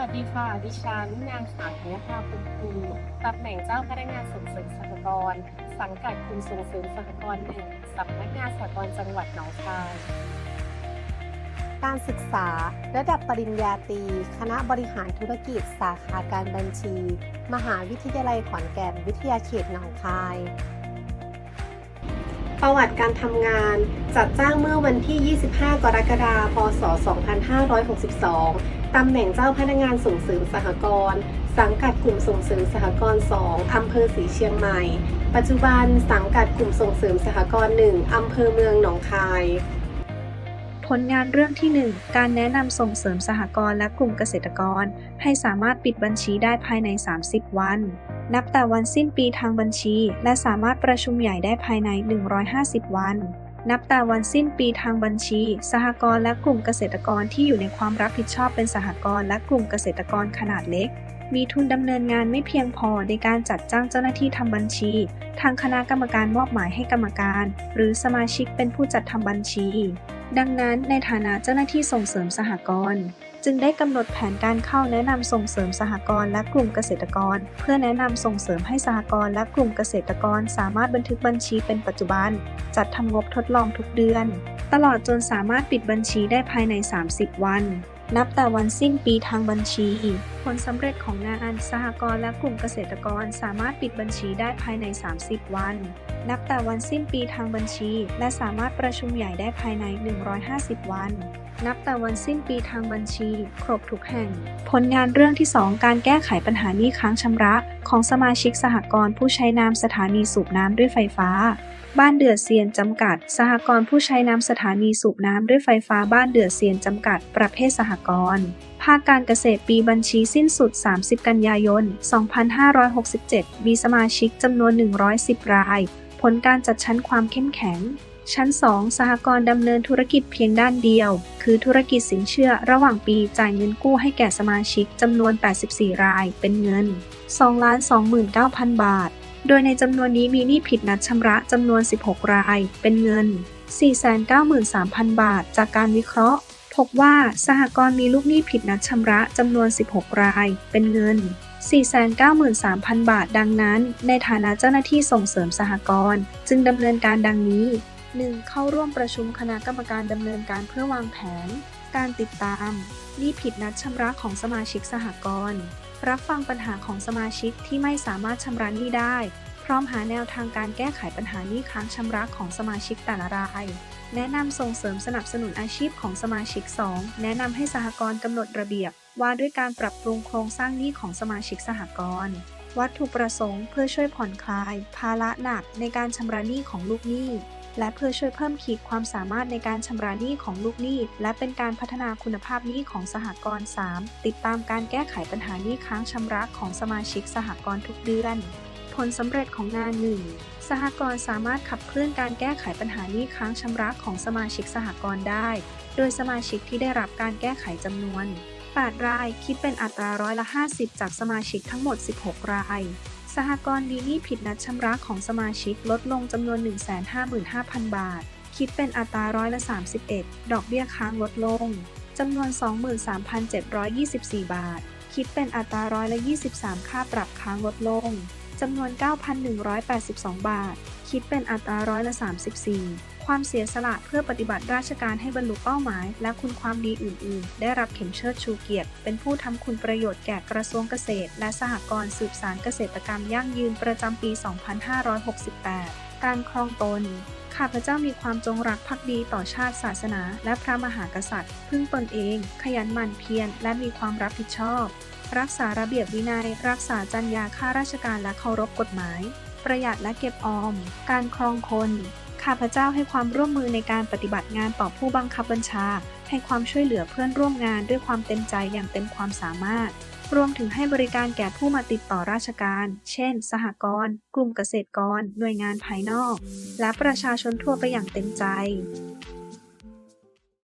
สวัสดีค่ะ ดิฉันนางสาวธัญภาปุณภูตำแหน่งเจ้าพนักงานส่งเสริมสหกรณ์สังกัดกลุ่มส่งเสริมสหกรณ์หนึ่งสำนักงานสหกรณ์จังหวัดหนองคาย การศึกษาระดับปริญญาตรีคณะบริหารธุรกิจสาขาการบัญชี มหาวิทยาลัยขอนแก่นวิทยาเขตหนองคายประวัติการทำงาน จัดจ้างเมื่อวันที่ 25 กรกฎาคม พศ 2562 ตำแหน่งเจ้าพนักงานส่งเสริมสหกรณ์สังกัดกลุ่มส่งเสริมสหกรณ์ 2 อำเภอศรีเชียงใหม่ ปัจจุบันสังกัดกลุ่มส่งเสริมสหกรณ์ 1 อำเภอเมืองหนองคาย ผลงานเรื่องที่ 1 การแนะนำส่งเสริมสหกรณ์และกลุ่มเกษตรกร ให้สามารถปิดบัญชีได้ภายใน 30 วัน นับแต่วันสิ้นปีทางบัญชี และสามารถประชุมใหญ่ได้ภายใน 150 วัน นับแต่วันสิ้นปีทางบัญชี สหกรณ์และกลุ่มเกษตรกรที่อยู่ในความรับผิดชอบเป็นสหกรณ์และกลุ่มเกษตรกรขนาดเล็ก มีทุนดำเนินงานไม่เพียงพอในการจัดจ้างเจ้าหน้าที่ทำบัญชี ทางคณะกรรมการมอบหมายให้กรรมการ หรือสมาชิกเป็นผู้จัดทำบัญชี ดังนั้นในฐานะเจ้าหน้าที่ส่งเสริมสหกรณ์ จึงได้กำหนดแผนการเข้าแนะนำส่งเสริมสหกรณ์และกลุ่มเกษตรกร เพื่อแนะนำส่งเสริมให้สหกรณ์และกลุ่มเกษตรกร สามารถบันทึกบัญชีเป็นปัจจุบัน จัดทำงบทดลองทุกเดือน ตลอดจนสามารถปิดบัญชีได้ภายใน 30 วัน นับแต่วันสิ้นปีทางบัญชี ผลสำเร็จของงานสหกรณ์และกลุ่มเกษตรกร สามารถปิดบัญชีได้ภายใน 30 วัน นับแต่วันสิ้นปีทางบัญชี และสามารถประชุมใหญ่ได้ภายใน 150 วัน นับแต่วันสิ้นปีทางบัญชี ครบทุกแห่ง ผลงานเรื่องที่ 2 การแก้ไขปัญหานี้ค้างชำระ ของสมาชิกสหกรณ์ผู้ใช้น้ำสถานีสูบน้ำด้วยไฟฟ้า บ้านเดือดเซียนจำกัด สหกรณ์ผู้ใช้น้ำสถานีสูบน้ำด้วยไฟฟ้าบ้านเดือดเซียนจำกัด ประเภทสหกรณ์ภาคการเกษตรปีบัญชีสิ้นสุด 30 กันยายน 2567 มีสมาชิกจำนวน 110 ราย ผลการจัดชั้นความเข้มแข็ง ชั้น 2 สหกรณ์ดำเนินธุรกิจเพียงด้านเดียว คือธุรกิจสินเชื่อระหว่างปีจ่ายเงินกู้ให้แก่สมาชิกจำนวน 84 ราย เป็นเงิน 2,29,000 บาท โดยในจำนวนนี้มีหนี้ผิดนัดชำระจำนวน 16 ราย เป็นเงิน 493,000 บาท จากการวิเคราะห์ พบว่าสหกรณ์มีลูกหนี้ผิดนัดชำระจำนวน 16 ราย เป็นเงิน493,000 บาท ดังนั้น ในฐานะเจ้าหน้าที่ส่งเสริมสหกรณ์จึงดำเนินการดังนี้ 1. เข้าร่วมประชุมคณะกรรมการดำเนินการเพื่อวางแผน การติดตามหนี้ผิดนัดชำระของสมาชิกสหกรณ์รับฟังปัญหาของสมาชิกที่ไม่สามารถชำระหนี้ได้ พร้อมหาแนวทางการแก้ไขปัญหาหนี้ค้างชำระของสมาชิกแต่ละราย แนะนำส่งเสริมสนับสนุนอาชีพของสมาชิก 2 แนะนำให้สหกรณ์กำหนดระเบียบ ว่าด้วยการปรับปรุงโครงสร้างหนี้ของสมาชิกสหกรณ์วัตถุประสงค์เพื่อช่วยผ่อนคลาย ภาระหนักในการชำระหนี้ของลูกหนี้ และเพื่อช่วยเพิ่มขีดความสามารถในการชำระหนี้ของลูกหนี้ และเป็นการพัฒนาคุณภาพหนี้ของสหกรณ์ 3. ติดตามการแก้ไขปัญหาหนี้ค้างชำระของสมาชิกสหกรณ์ทุกเดือน ผลสำเร็จของงานหนึ่งสหกรณ์สามารถขับเคลื่อนการแก้ไขปัญหาหนี้ค้างชำระของสมาชิกสหกรณ์ได้ โดยสมาชิกที่ได้รับการแก้ไขจำนวน8ราย คิดเป็นอัตราร้อยละ 50 จากสมาชิกทั้งหมด 16 ราย สหกรณ์มีหนี้ผิดนัดชำระของสมาชิกลดลงจำนวน 155,000 บาท คิดเป็นอัตราร้อยละ 31 ดอกเบี้ยค้างลดลงจำนวน 23,724 บาท คิดเป็นอัตราร้อยละ 23 ค่าปรับค้างลดลงจำนวน 9,182 บาท คิดเป็นอัตราร้อยละ 34 ความเสียสละเพื่อปฏิบัติราชการให้บรรลุเป้าหมาย และคุณความดีอื่น ๆ ได้รับเข็มเชิดชูเกียรติ เป็นผู้ทำคุณประโยชน์แก่กระทรวงเกษตร และสหกรณ์สืบสารเกษตรกรรมยั่งยืนประจำปี 2568 การครองตนข้าพเจ้ามีความจงรักภักดีต่อชาติศาสนา และพระมหากษัตริย์ พึ่งตนเอง ขยันหมั่นเพียรและมีความรับผิดชอบ รักษาระเบียบวินัย รักษาจรรยาข้าราชการและเคารพกฎหมาย ประหยัดและเก็บออม การครองคน ข้าพเจ้าให้ความร่วมมือในการปฏิบัติงานต่อผู้บังคับบัญชา ให้ความช่วยเหลือเพื่อนร่วมงานด้วยความเต็มใจอย่างเต็มความสามารถ รวมถึงให้บริการแก่ผู้มาติดต่อราชการ เช่น สหกรณ์ กลุ่มเกษตรกร หน่วยงานภายนอก และประชาชนทั่วไปอย่างเต็มใจ